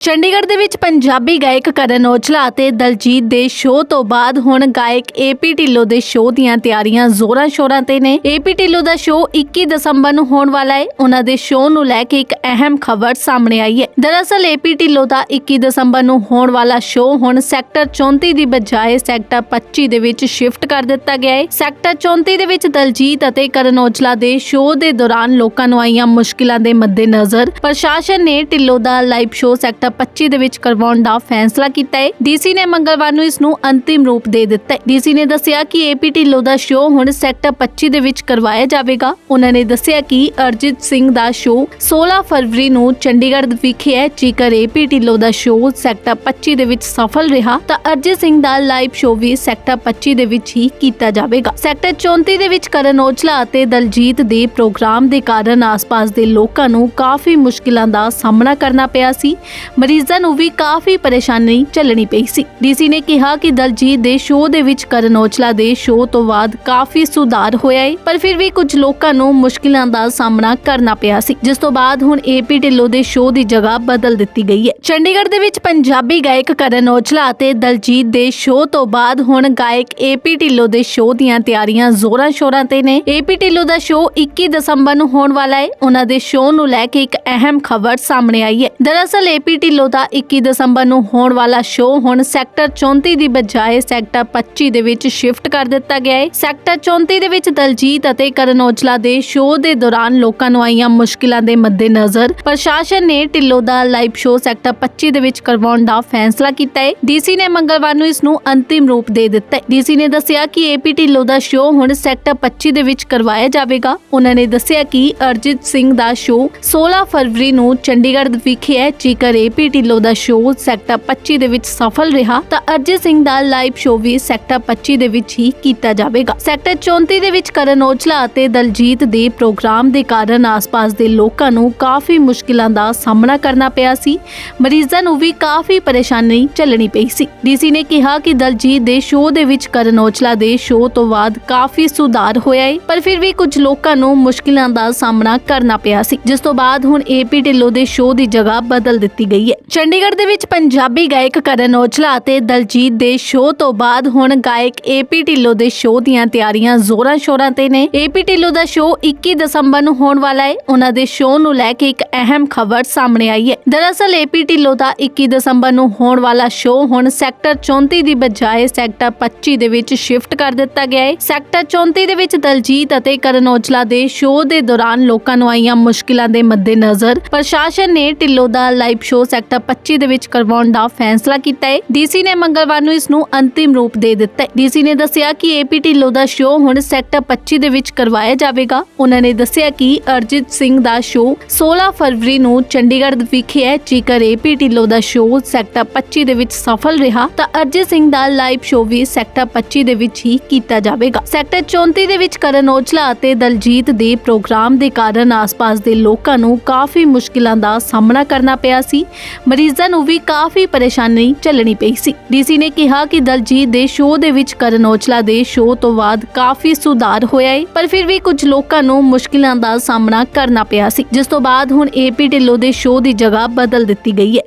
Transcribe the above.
ਚੰਡੀਗੜ੍ਹ ਦੇ ਵਿੱਚ ਪੰਜਾਬੀ ਗਾਇਕ ਕਰਨ ਔਜਲਾ ਅਤੇ ਦਲਜੀਤ ਦੇ ਸ਼ੋਅ ਤੋਂ ਬਾਅਦ ਹੁਣ ਗਾਇਕ ਏਪੀ ਢਿੱਲੋਂ ਦੇ ਸ਼ੋਅ ਦੀਆਂ ਤਿਆਰੀਆਂ ਜ਼ੋਰਾਂ ਸ਼ੋਰਾਂ ਤੇ ਨੇ। ਏਪੀ ਢਿੱਲੋਂ ਦਾ ਸ਼ੋਅ 21 ਦਸੰਬਰ ਨੂੰ ਹੋਣ ਵਾਲਾ ਹੈ। ਉਹਨਾਂ ਦੇ ਸ਼ੋਅ ਨੂੰ ਲੈ ਕੇ ਇੱਕ ਅਹਿਮ ਖਬਰ ਸਾਹਮਣੇ ਆਈ ਹੈ। ਦਰਅਸਲ ਏਪੀ ਢਿੱਲੋਂ ਦਾ 21 ਦਸੰਬਰ ਨੂੰ ਹੋਣ ਵਾਲਾ ਸ਼ੋਅ ਹੁਣ ਸੈਕਟਰ 34 ਦੀ ਬਜਾਏ ਸੈਕਟਰ 25 ਦੇ ਵਿੱਚ ਸ਼ਿਫਟ ਕਰ ਦਿੱਤਾ ਗਿਆ ਹੈ। ਸੈਕਟਰ 34 ਦੇ ਵਿੱਚ ਦਲਜੀਤ ਅਤੇ ਕਰਨ ਔਜਲਾ ਦੇ ਸ਼ੋਅ ਦੇ ਦੌਰਾਨ ਲੋਕਾਂ ਨੂੰ ਆਈਆਂ ਮੁਸ਼ਕਿਲਾਂ ਦੇ ਮੱਦੇਨਜ਼ਰ। ਪ੍ਰਸ਼ਾਸਨ ਨੇ ਢਿੱਲੋਂ ਦਾ ਲਾਈਵ ਸ਼ੋਅ ਸੈਕਟਰ 25 ਦੇ ਵਿੱਚ ਕਰਵਾਉਣ ਦਾ ਫੈਸਲਾ ਕੀਤਾ ਹੈ। ਡੀਸੀ ਨੇ ਮੰਗਲਵਾਰ ਨੂੰ ਇਸ ਨੂੰ ਅੰਤਿਮ ਰੂਪ ਦੇ ਦਿੱਤਾ ਹੈ। ਡੀਸੀ ਨੇ ਦੱਸਿਆ ਕਿ ਏਪੀ ਢਿੱਲੋਂ ਦਾ ਸ਼ੋਅ ਹੁਣ ਸੈਕਟਰ 25 ਦੇ ਵਿੱਚ ਕਰਵਾਇਆ ਜਾਵੇਗਾ। ਉਹਨਾਂ ਨੇ ਦੱਸਿਆ ਕਿ ਅਰਜਿਤ ਸਿੰਘ ਦਾ ਸ਼ੋਅ 16 ਫਰਵਰੀ ਨੂੰ ਚੰਡੀਗੜ੍ਹ ਵਿਖੇ ਹੈ। ਜੇਕਰ ਏਪੀ ਢਿੱਲੋਂ ਦਾ ਸ਼ੋਅ ਸੈਕਟਰ 25 ਦੇ ਵਿੱਚ ਸਫਲ ਰਿਹਾ, ਤਾਂ ਅਰਜਿਤ ਸਿੰਘ ਦਾ ਲਾਈਵ ਸ਼ੋਅ ਵੀ ਸੈਕਟਰ 25 ਦੇ ਵਿੱਚ ਹੀ ਕੀਤਾ ਜਾਵੇਗਾ। ਸੈਕਟਰ 34 ਦੇ ਵਿੱਚ ਕਰਨ ਔਜਲਾ ਅਤੇ ਦਲਜੀਤ ਦੇ ਪ੍ਰੋਗਰਾਮ ਦੇ ਕਾਰਨ ਆਸ-ਪਾਸ ਦੇ ਲੋਕਾਂ ਨੂੰ ਕਾਫੀ ਮੁਸ਼ਕਿਲਾਂ ਦਾ ਸਾਹਮਣਾ ਕਰਨਾ ਪਿਆ ਸੀ। ਮਰੀਜ਼ਾਂ ਨੂੰ ਵੀ ਕਾਫੀ ਪਰੇਸ਼ਾਨੀ ਝੱਲਣੀ ਪਈ ਸੀ। ਡੀਸੀ ਨੇ ਕਿਹਾ ਕਿ ਦਲਜੀਤ ਦੇ ਸ਼ੋਅ ਦੇ ਵਿੱਚ ਕਰਨ ਔਜਲਾ ਦੇ ਸ਼ੋਅ ਤੋਂ ਬਾਅਦ ਕਾਫੀ ਸੁਧਾਰ ਹੋਇਆ ਹੈ ਪਰ ਫਿਰ ਵੀ ਕੁਝ ਲੋਕਾਂ ਨੂੰ ਮੁਸ਼ਕਿਲਾਂ ਦਾ ਸਾਹਮਣਾ ਕਰਨਾ ਪਿਆ ਸੀ, ਜਿਸ ਤੋਂ ਬਾਅਦ ਹੁਣ ਏਪੀ ਢਿੱਲੋਂ ਦੇ ਸ਼ੋਅ ਦੀ ਜਗ੍ਹਾ ਬਦਲ ਦਿੱਤੀ ਗਈ ਹੈ। ਚੰਡੀਗੜ੍ਹ ਦੇ ਵਿੱਚ ਪੰਜਾਬੀ ਗਾਇਕ ਕਰਨ ਔਜਲਾ ਅਤੇ ਦਲਜੀਤ ਦੇ ਸ਼ੋਅ ਤੋਂ ਬਾਅਦ ਹੁਣ ਗਾਇਕ ਏਪੀ ਢਿੱਲੋਂ ਦੇ ਸ਼ੋਅ ਦੀਆਂ ਤਿਆਰੀਆਂ ਜ਼ੋਰਾਂ ਸ਼ੋਰਾਂ ਤੇ ਨੇ। ਏਪੀ ਢਿੱਲੋਂ ਦਾ ਸ਼ੋਅ 21 ਦਸੰਬਰ ਨੂੰ ਹੋਣ ਵਾਲਾ ਹੈ ਉਹਨਾਂ ਦੇ ਸ਼ੋਅ ਨੂੰ ਲੈ ਕੇ ਇੱਕ ਅਹਿਮ ਖਬਰ ਸਾਹਮਣੇ ਆਈ ਹੈ। ਦਰਅਸਲ ਏਪੀ ਢਿੱਲੋਂ ਦਾ 21 ਦਸੰਬਰ ਨੂੰ ਹੋਣ ਵਾਲਾ ਸ਼ੋਅ ਹੁਣ ਸੈਕਟਰ 34 ਦੀ ਬਜਾਏ ਸੈਕਟਰ 25 ਦੇ ਵਿੱਚ ਸ਼ਿਫਟ ਕਰ ਦਿੱਤਾ ਗਿਆ ਹੈ। ਸੈਕਟਰ 34 ਦੇ ਵਿੱਚ ਦਲਜੀਤ ਅਤੇ ਕਰਨ ਔਜਲਾ ਦੇ ਸ਼ੋਅ ਦੇ ਦੌਰਾਨ ਲੋਕਾਂ ਨੂੰ ਆਈਆਂ ਮੁਸ਼ਕਿਲਾਂ ਦੇ ਮੱਦੇਨਜ਼ਰ ਪ੍ਰਸ਼ਾਸਨ ਨੇ ਢਿੱਲੋਂ ਦਾ ਲਾਈਵ ਸ਼ੋਅ ਸੈਕਟਰ 25 ਦੇ ਵਿੱਚ ਕਰਵਾਉਣ ਦਾ ਫੈਸਲਾ ਕੀਤਾ ਹੈ। ਡੀਸੀ ਨੇ ਮੰਗਲਵਾਰ ਨੂੰ ਇਸ ਨੂੰ ਅੰਤਿਮ ਰੂਪ ਦੇ ਦਿੱਤਾ ਹੈ। ਡੀਸੀ ਨੇ ਦੱਸਿਆ ਕਿ ਏਪੀ ਢਿੱਲੋਂ ਦਾ ਸ਼ੋਅ ਹੁਣ ਸੈਕਟਰ 25 ਦੇ ਵਿੱਚ ਕਰਵਾਇਆ ਜਾਵੇਗਾ। ਉਹਨਾਂ ਨੇ ਦੱਸਿਆ ਕਿ ਅਰਜਿਤ ਸਿੰਘ ਦਾ ਸ਼ੋਅ 16 ਫਰਵਰੀ ਨੂੰ ਚੰਡੀਗੜ੍ਹ ਵਿਖੇ ਹੈ ਜੇਕਰ ਏਪੀ ਢਿੱਲੋਂ ਦਾ ਸ਼ੋਅ ਸੈਕਟਰ 25 ਦੇ ਵਿੱਚ ਸਫਲ ਰਿਹਾ, ਤਾਂ ਅਰਜਿਤ ਸਿੰਘ ਦਾ ਲਾਈਵ ਸ਼ੋਅ ਵੀ ਸੈਕਟਰ 25 ਦੇ ਵਿੱਚ ਹੀ ਕੀਤਾ ਜਾਵੇਗਾ। ਸੈਕਟਰ 34 ਦੇ ਵਿੱਚ ਕਰਨ ਔਜਲਾ ਅਤੇ ਦਲਜੀਤ ਦੇ ਪ੍ਰੋਗਰਾਮ ਦੇ ਕਾਰਨ ਆਸ-ਪਾਸ ਦੇ ਲੋਕਾਂ ਨੂੰ ਕਾਫੀ ਮੁਸ਼ਕਿਲਾਂ ਦਾ ਸਾਹਮਣਾ ਕਰਨਾ ਪਿਆ ਸੀ। ਮਰੀਜ਼ਾਂ ਨੂੰ ਵੀ ਕਾਫੀ ਪਰੇਸ਼ਾਨੀ ਝੱਲਣੀ ਪਈ ਸੀ। ਡੀਸੀ ਨੇ ਕਿਹਾ ਕਿ ਦਲਜੀਤ ਦੇ ਸ਼ੋਅ ਦੇ ਵਿੱਚ ਕਰਨ ਔਜਲਾ ਦੇ ਸ਼ੋਅ ਤੋਂ ਬਾਅਦ ਕਾਫੀ ਸੁਧਾਰ ਹੋਇਆ ਹੈ ਪਰ ਫਿਰ ਵੀ ਕੁਝ ਲੋਕਾਂ ਨੂੰ ਮੁਸ਼ਕਿਲਾਂ ਦਾ ਸਾਹਮਣਾ ਕਰਨਾ ਪਿਆ ਸੀ। ਜਿਸ ਤੋਂ ਬਾਅਦ ਹੁਣ ਏਪੀ ਢਿੱਲੋਂ ਦੇ ਸ਼ੋਅ ਦੀ ਜਗ੍ਹਾ ਬਦਲ ਦਿੱਤੀ ਗਈ ਹੈ। ਚੰਡੀਗੜ੍ਹ ਦੇ ਵਿੱਚ ਪੰਜਾਬੀ ਗਾਇਕ ਕਰਨ ਔਜਲਾ ਅਤੇ ਦਲਜੀਤ ਦੇ ਸ਼ੋਅ ਤੋਂ ਬਾਅਦ ਹੁਣ ਗਾਇਕ ਏਪੀ ਢਿੱਲੋਂ ਦੇ ਸ਼ੋਅ ਦੀਆਂ ਤਿਆਰੀਆਂ ਜ਼ੋਰਾਂ ਸ਼ੋਰਾਂ ਤੇ ਨੇ। ਏਪੀ ਢਿੱਲੋਂ ਦਾ ਸ਼ੋਅ 21 ਦਸੰਬਰ ਨੂੰ ਹੋਣ ਵਾਲਾ ਹੈ। ਉਹਨਾਂ ਦੇ ਸ਼ੋਅ ਨੂੰ ਲੈ ਕੇ ਇੱਕ ਅਹਿਮ ਖਬਰ ਸਾਹਮਣੇ ਆਈ ਹੈ। ਦਰਅਸਲ ਏਪੀ ਢਿੱਲੋਂ ਦਾ 21 ਦਸੰਬਰ ਨੂੰ ਹੋਣ ਵਾਲਾ ਸ਼ੋਅ ਹੁਣ ਸੈਕਟਰ 34 ਦੀ ਬਜਾਏ ਸੈਕਟਰ 25 ਦੇ ਵਿੱਚ ਸ਼ਿਫਟ ਕਰ ਦਿੱਤਾ ਗਿਆ ਹੈ। ਸੈਕਟਰ 34 ਦੇ ਵਿੱਚ ਦਲਜੀਤ ਅਤੇ ਕਰਨ ਔਜਲਾ ਦੇ ਸ਼ੋਅ ਦੇ ਦੌਰਾਨ ਲੋਕਾਂ ਨੂੰ ਆਈਆਂ ਮੁਸ਼ਕਿਲਾਂ ਦੇ ਮੱਦੇਨਜ਼ਰ ਪ੍ਰਸ਼ਾਸਨ ਨੇ ਢਿੱਲੋਂ ਦਾ ਲਾਈਵ ਸ਼ੋਅ ਸੈਕਟਰ 25 ਦੇ ਵਿੱਚ ਕਰਵਾਉਣ ਦਾ ਫੈਸਲਾ ਕੀਤਾ ਹੈ। ਡੀਸੀ ਨੇ ਮੰਗਲਵਾਰ ਨੂੰ ਇਸ ਨੂੰ ਅੰਤਿਮ ਰੂਪ ਦੇ ਦਿੱਤਾ ਹੈ। ਡੀਸੀ ਨੇ ਦੱਸਿਆ ਕਿ ਏਪੀ ਢਿੱਲੋਂ ਦਾ ਸ਼ੋਅ ਹੁਣ ਸੈਕਟਰ 25 ਦੇ ਵਿੱਚ ਕਰਵਾਇਆ ਜਾਵੇਗਾ। ਉਹਨਾਂ ਨੇ ਦੱਸਿਆ ਕਿ ਅਰਜਿਤ ਸਿੰਘ ਦਾ ਸ਼ੋਅ 16 ਫਰਵਰੀ ਨੂੰ ਚੰਡੀਗੜ੍ਹ ਵਿਖੇ ਹੈ। ਜੇਕਰ ਏਪੀ ਢਿੱਲੋਂ ਦਾ ਸ਼ੋਅ ਸੈਕਟਰ 25 ਦੇ ਵਿੱਚ ਸਫਲ ਰਿਹਾ, ਤਾਂ ਅਰਜਿਤ ਸਿੰਘ ਦਾ ਲਾਈਵ ਸ਼ੋਅ ਵੀ ਸੈਕਟਰ 25 ਦੇ ਵਿੱਚ ਹੀ ਕੀਤਾ ਜਾਵੇਗਾ। ਸੈਕਟਰ 34 ਦੇ ਵਿੱਚ ਕਰਨ ਔਜਲਾ ਅਤੇ ਦਲਜੀਤ ਦੇ ਪ੍ਰੋਗਰਾਮ ਦੇ ਕਾਰਨ ਆਸ-ਪਾਸ ਦੇ ਲੋਕਾਂ ਨੂੰ ਕਾਫੀ ਮੁਸ਼ਕਿਲਾਂ ਦਾ ਸਾਹਮਣਾ ਕਰਨਾ ਪਿਆ ਸੀ। ਮਰੀਜ਼ਾਂ ਨੂੰ ਵੀ ਕਾਫੀ ਪਰੇਸ਼ਾਨੀ ਝੱਲਣੀ ਪਈ ਸੀ। ਡੀਸੀ ਨੇ ਕਿਹਾ ਕਿ ਦਲਜੀਤ ਦੇ ਸ਼ੋਅ ਦੇ ਵਿੱਚ ਕਰਨ ਔਜਲਾ ਦੇ ਸ਼ੋਅ ਤੋਂ ਬਾਅਦ ਕਾਫੀ ਸੁਧਾਰ ਹੋਇਆ ਹੈ ਪਰ ਫਿਰ ਵੀ ਕੁਝ ਲੋਕਾਂ ਨੂੰ ਮੁਸ਼ਕਿਲਾਂ ਦਾ ਸਾਹਮਣਾ ਕਰਨਾ ਪਿਆ ਸੀ, ਜਿਸ ਤੋਂ ਬਾਅਦ ਹੁਣ ਏਪੀ ਢਿੱਲੋਂ ਦੇ ਸ਼ੋਅ ਦੀ ਜਗ੍ਹਾ ਬਦਲ ਦਿੱਤੀ ਗਈ ਹੈ।